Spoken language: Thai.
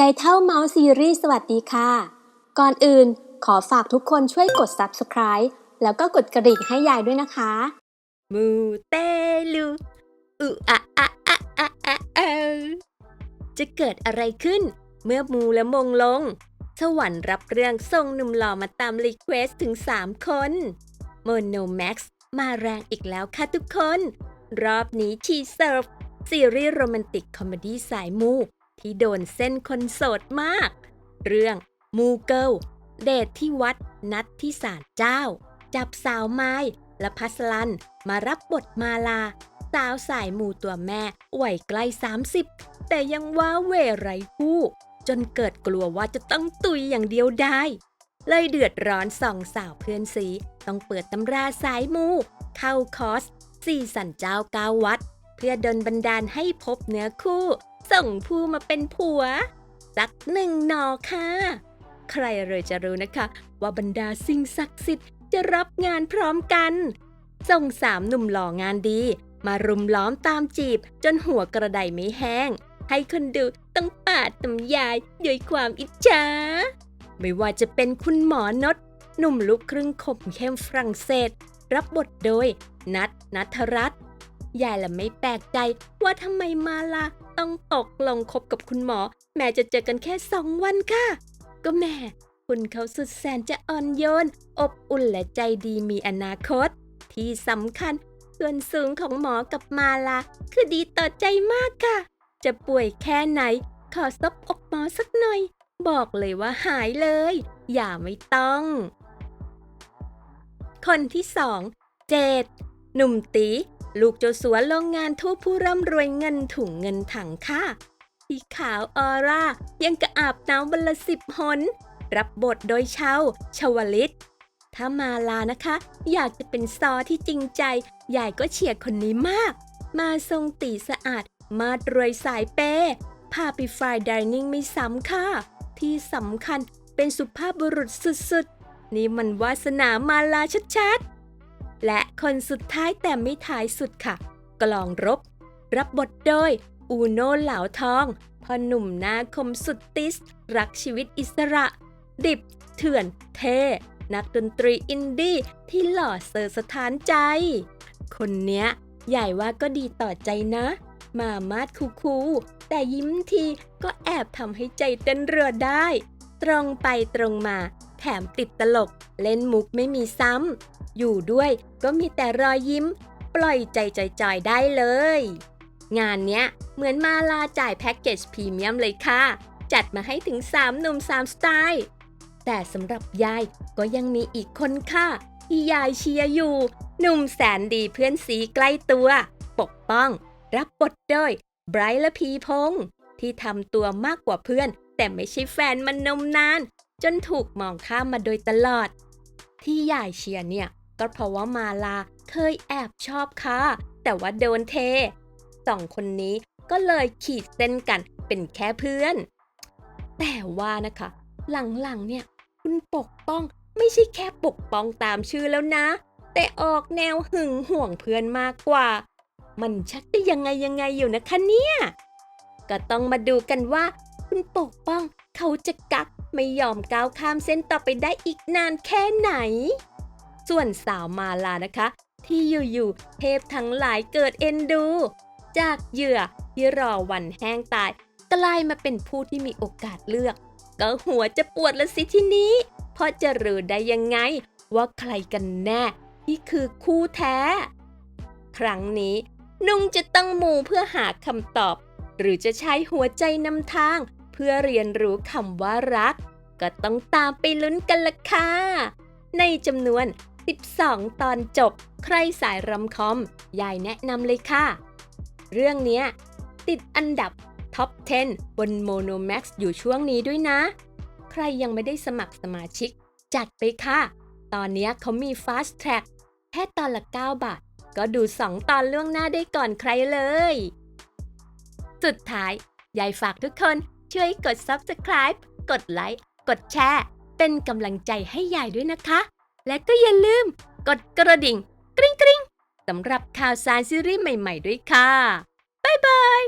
ยายเท่าเมาส์ซีรีส์สวัสดีค่ะ ก่อนอื่นขอฝากทุกคนช่วยกด subscribe แล้วก็กดกระดิ่งให้ยายด้วยนะคะ มูเตลูอุอะอะอะอะอะอะจะเกิดอะไรขึ้น เมื่อมูและมงลง สวรรค์รับเรื่องส่งหนุ่มหล่อมาตามรีเควสถึง 3 คน โมโนแม็กซ์มาแรงอีกแล้วค่ะทุกคน รอบนี้ชีเซิร์ฟซีรีส์โรแมนติกคอมเมดี้สายมู ที่โดนเส้นคนโสดมาก เรื่องมูเกิลเดทที่วัดนัดที่ศาลเจ้า จับสาวไม้และพัสลันมารับบทมาลา สาวสายมูตัวแม่วัยใกล้ 30 แต่ยังว้าเวไรผู้จนเกิดกลัวว่าจะต้องตุยอย่างเดียวได้ เลยเดือดร้อนส่องสาวเพื่อนสีต้องเปิดตำราสายมู เข้าคอร์สสี่สันเจ้าเก้าวัด เพื่อดนบันดาลให้พบเนื้อคู่ ส่งผู้มาเป็นผัว สักหนึ่งหนอค่ะ ใครเลยจะรู้นะคะ ว่าบรรดาสิ่งศักดิ์สิทธิ์จะรับงานพร้อมกัน ส่งสามหนุ่มหล่องานดี มารุมล้อมตามจีบ จนหัวกระไดไม่แห้ง ให้คนดูต้องปาดตำยายด้วยความอิจฉาไม่ว่าจะเป็นคุณหมอนดหนุ่มลูกครึ่งขมเข้มฝรั่งเศส รับบทโดย นัทนัทรัตน์ยายละไม่แปลกใจว่าทำไมมาลา ต้องตกลงคบกับคุณหมอ แม้จะเจอกันแค่สองวันค่ะ ก็แม่คุณเขาสุดแสนจะอ่อนโยน อบอุ่นและใจดีมีอนาคต ที่สำคัญส่วนสูงของหมอกับมาลา คือดีต่อใจมากค่ะ จะป่วยแค่ไหน ขอซบอกหมอสักหน่อย บอกเลยว่าหายเลย อย่าไม่ต้อง คนที่สองเจดหนุ่มตี ลูกเจ้าสัวโรงงานทั่วผู้ร่ำรวยเงินถุงเงินถังค่ะที่ขาวออร่า ยังกระอาบน้ำวันละสิบหน รับบทโดยเชาชวลิต ถ้ามาลานะคะ อยากจะเป็นซอที่จริงใจ ยายก็เฉียดคนนี้มาก มาทรงตีสะอาด มาดรวยสายเปย์พาไปฟายดิเนิ่งไม่ซ้ำค่ะ ที่สำคัญเป็นสุภาพบุรุษสุดๆ นี่มันวาสนามาลาชัดๆ และคนสุดท้ายแต่ไม่ท้ายสุดค่ะ กลองรบ รับบทโดย อูโน่เหลาทองพ่อหนุ่มหน้าคมสุดติส รักชีวิตอิสระ ดิบ เถื่อนเท่นักดนตรีอินดี้ที่หล่อเซอร์สถานใจ คนเนี้ย ใหญ่ว่าก็ดีต่อใจนะ มามาดคูคูแต่ยิ้มทีก็แอบทำให้ใจเต้นเรือได้ ตรงไปตรงมา แถมติดตลก เล่นมุกไม่มีซ้ำ อยู่ด้วยก็มีแต่รอยยิ้ม ปล่อยใจจอยๆได้เลย งานเนี้ยเหมือนมาลาจ่ายแพ็กเกจพรีเมียมเลยค่ะ จัดมาให้ถึง 3 หนุ่ม 3 สไตล์ แต่สำหรับยายก็ยังมีอีกคนค่ะ ที่ยายเชียร์อยู่ หนุ่มแสนดีเพื่อนสีใกล้ตัว ปกป้อง รับบทโดยไบรท์และพีพงษ์ที่ทำตัวมากกว่าเพื่อน แต่ไม่ใช่แฟนมันนมนาน จนถูกมองข้ามมาโดยตลอด ที่ยายเชียร์เนี่ย ก็เพราะว่ามาลาเคยแอบชอบค่ะ แต่ว่าโดนเทสองคนนี้ก็เลยขีดเส้นกันเป็นแค่เพื่อน แต่ว่านะคะ หลังๆเนี่ย คุณปกป้องไม่ใช่แค่ปกป้องตามชื่อแล้วนะ แต่ออกแนวหึงห่วงเพื่อนมากกว่า มันชักจะยังไงยังไงอยู่นะคะเนี่ย ก็ต้องมาดูกันว่า คุณปกป้องเขาจะกัก ไม่ยอมก้าวข้ามเส้นต่อไปได้อีกนานแค่ไหน ส่วนสาวมาลานะคะ ที่อยู่ๆเทพทั้งหลายเกิดเอ็นดู จากเหยื่อที่รอวันแห้งตาย กลายมาเป็นผู้ที่มีโอกาสเลือก ก็หัวจะปวดละสิที่นี้เพราะจะรู้ได้ยังไง ว่าใครกันแน่ ที่คือคู่แท้ ครั้งนี้นุ่งจะตั้งมูเพื่อหาคำตอบ หรือจะใช้หัวใจนำทาง เพื่อเรียนรู้คำว่ารัก ก็ต้องตามไปลุ้นกันละค่ะ ในจำนวน 12 ตอนจบ ใครสายรำคอม ยายแนะนำเลยค่ะ เรื่องนี้ติดอันดับท็อป 10 บน Monomax อยู่ช่วงนี้ด้วยนะ ใครยังไม่ได้สมัครสมาชิก จัดไปค่ะ ตอนนี้เขามี Fast Track แค่ตอนละ 9 บาท ก็ดู 2 ตอนล่วงหน้าได้ก่อนใครเลย สุดท้าย ยายฝากทุกคนช่วยกด Subscribe กดไลค์ กดแชร์ เป็นกำลังใจให้ยายด้วยนะคะ และก็อย่าลืม กดกระดิ่งกริ๊งกริ๊งสำหรับข่าวสารซีรีส์ใหม่ ๆ ด้วยค่ะ บ๊ายบาย